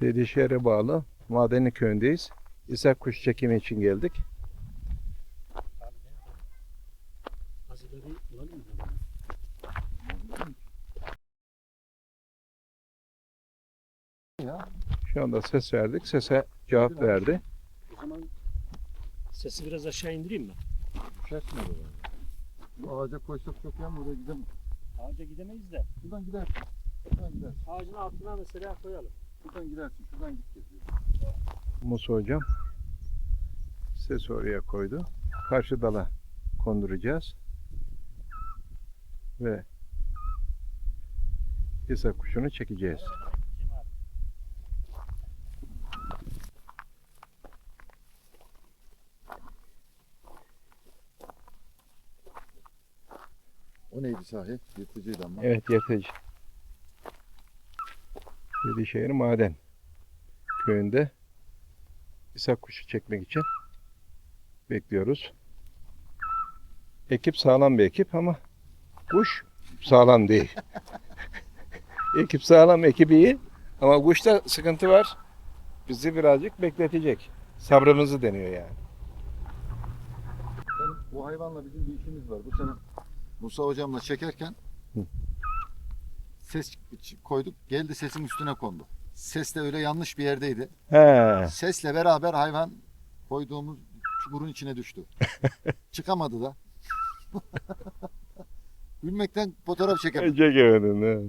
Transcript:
Seydişehir'e bağlı Madenli köyündeyiz. İshak kuş çekimi için geldik. Şu anda ses verdik. Sese cevap verdi. O zaman sesi biraz aşağı indireyim mi? Oraya. Bu ağaca koysak çok yan oraya gidemem. Ağaca gidemeyiz de. Şuradan gidersin. Şuradan gidersin. Ağacın altına mesela koyalım. Şuradan gidersin. Şuradan git geziyor. Musa hocam ses oraya koydu. Karşı dala konduracağız. Ve İshak kuşunu çekeceğiz. O neydi sahi? Yırtıcıydı ama. Evet yırtıcı. Seydişehir Maden köyünde İshak kuşu çekmek için bekliyoruz. Ekip sağlam bir ekip ama kuş sağlam değil. ekip sağlam, ekip iyi ama kuşta sıkıntı var. Bizi birazcık bekletecek. Sabrımızı deniyor yani. Ben, bu hayvanla bizim bir işimiz var. Bu sene Musa hocamla çekerken Hı. Ses koyduk. Geldi sesin üstüne kondu. Ses de öyle yanlış bir yerdeydi. He. Sesle beraber hayvan koyduğumuz çukurun içine düştü. Çıkamadı da. Gülmekten fotoğraf çekemedim. Çekemedin. he.